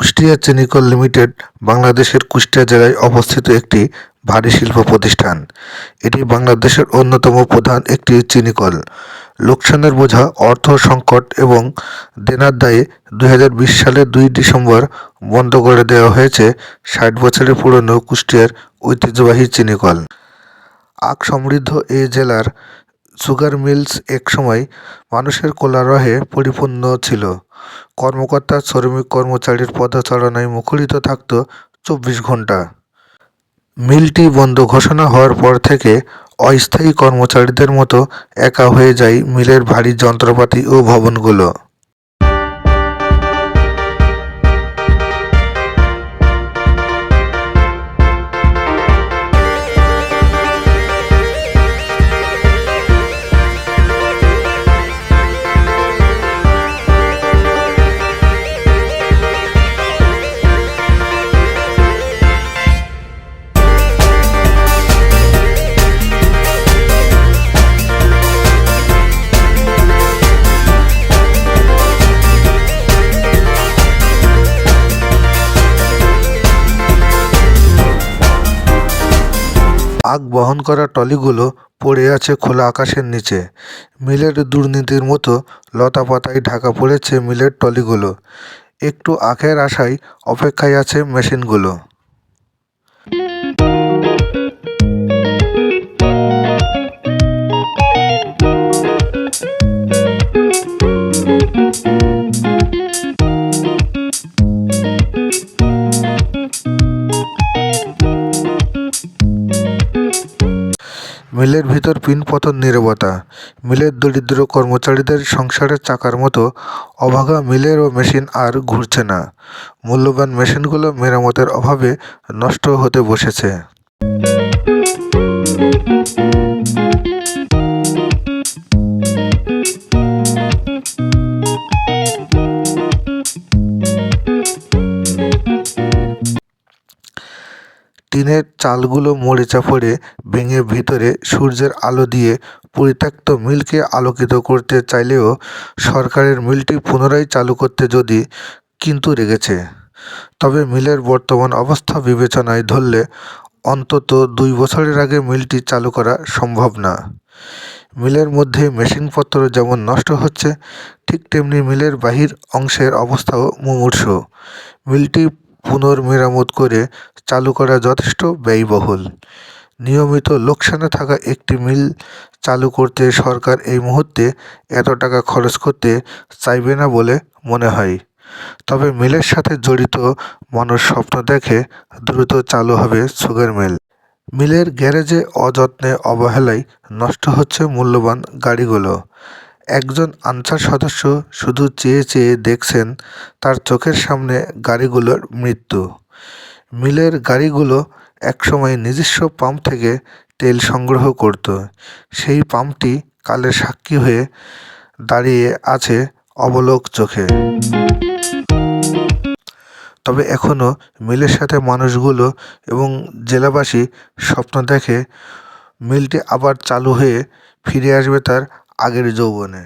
Kushtia চিনিকল limited বাংলাদেশের কুষ্টিয়া জেলায় অবস্থিত একটি ভারী শিল্প প্রতিষ্ঠান। এটি বাংলাদেশের অন্যতম প্রধান একটি চিনিকল। লোকসানের বোঝা, অর্থ সংকট এবং দেনার দায়ে দুই হাজার বিশ সালের দুই ডিসেম্বর বন্ধ করে দেওয়া হয়েছে ষাট বছরের পুরনো কুষ্টিয়ার ঐতিহ্যবাহী চিনিকল। আখ সমৃদ্ধ এই জেলার সুগার মিলস একসময় মানুষের কোলারহে পরিপূর্ণ ছিল। কর্মকর্তা, শ্রমিক কর্মচারীর পদচারণায় মুখরিত থাকত চব্বিশ ঘণ্টা মিলটি বন্ধ ঘোষণা হওয়ার পর থেকে অস্থায়ী কর্মচারীদের মতো একা হয়ে যায় মিলের ভারী যন্ত্রপাতি ও ভবনগুলো। আগ বহন করা ট্রলিগুলো পড়ে আছে খোলা আকাশের নিচে। মিলের দুর্নীতির মতো লতাপাতায় ঢাকা পড়েছে মিলের ট্রলিগুলো একটু আখের আশায় অপেক্ষায় আছে মেশিনগুলো। মিলের ভিতর পিনপতন নীরবতা, মিলের দরিদ্র কর্মচারীদের সংসারের চাকার মতো অভাগা মিলের ও মেশিন আর ঘুরছে না। মূল্যবান মেশিনগুলো মেরামতের অভাবে নষ্ট হতে বসেছে। টিনের চালগুলো মরিচা পড়ে ভেঙে ভিতরে সূর্যের আলো দিয়ে পরিত্যক্ত মিলকে আলোকিত করতে চাইলেও সরকারের মিলটি পুনরায় চালু করতে যদি কিন্তু রেগেছে। তবে মিলের বর্তমান অবস্থা বিবেচনায় ধরলে অন্তত দুই বছরের আগে মিলটি চালু করা সম্ভব না। মিলের মধ্যে মেশিনপত্র যেমন নষ্ট হচ্ছে, ঠিক তেমনি মিলের বাহির অংশের অবস্থাও মুমূর্ষ। মিলটি পুনর্মেরামত করে চালু করা যথেষ্ট ব্যয়বহুল। নিয়মিত লোকসানে থাকা একটি মিল চালু করতে সরকার এই মুহূর্তে এত টাকা খরচ করতে চাইবে না বলে মনে হয়। তবে মিলের সাথে জড়িত মানুষ স্বপ্ন দেখে দ্রুত চালু হবে সুগার মিল। মিলের গ্যারেজে অযত্নে অবহেলায় নষ্ট হচ্ছে মূল্যবান গাড়িগুলো। একজন আনসার সদস্য শুধু চেয়ে চেয়ে দেখছেন তার চোখের সামনে গাড়িগুলোর মৃত্যু। মিলের গাড়িগুলো একসময় নিজস্ব পাম্প থেকে তেল সংগ্রহ করত। সেই পাম্পটি কালের সাক্ষী হয়ে দাঁড়িয়ে আছে অবলোক চোখে। তবে এখনও মিলের সাথে মানুষগুলো এবং জেলাবাসী স্বপ্ন দেখে মিলটি আবার চালু হয়ে ফিরে আসবে তার આગળ જવું અને